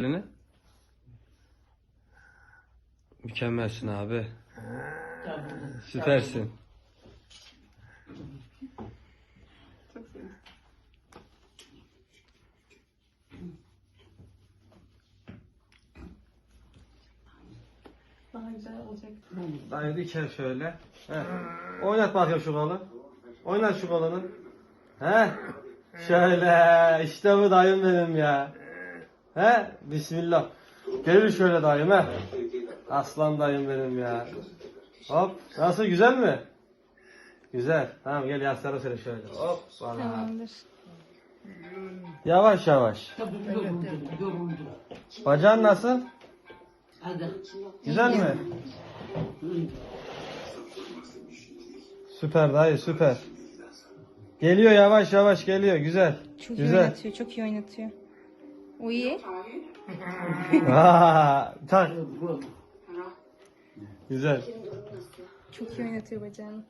Elini. Mükemmelsin abi. Süpersin. Çok. Daha güzel olacak. Dayı diker şöyle. Heh. Oynat bakayım şu kolu. Oynat şu kolunu. He? Şöyle. işte bu dayım benim ya. He? Bismillah. Gelir şöyle dayım he. Aslan dayım benim ya. Hop. Nasıl güzel mi? Güzel. Tamam gel yaslanı seni şöyle. Hop. Bana. Tamamdır. Yavaş yavaş. Yoruldu, yoruldu. Bacağın nasıl? Hadi. Güzel mi? Süper dayı süper. Geliyor yavaş yavaş geliyor güzel. Çok iyi güzel. oynatıyor, çok iyi oynatıyor. O iyi. Aa, tak. Güzel. Çok iyi oynatıyor bacağını.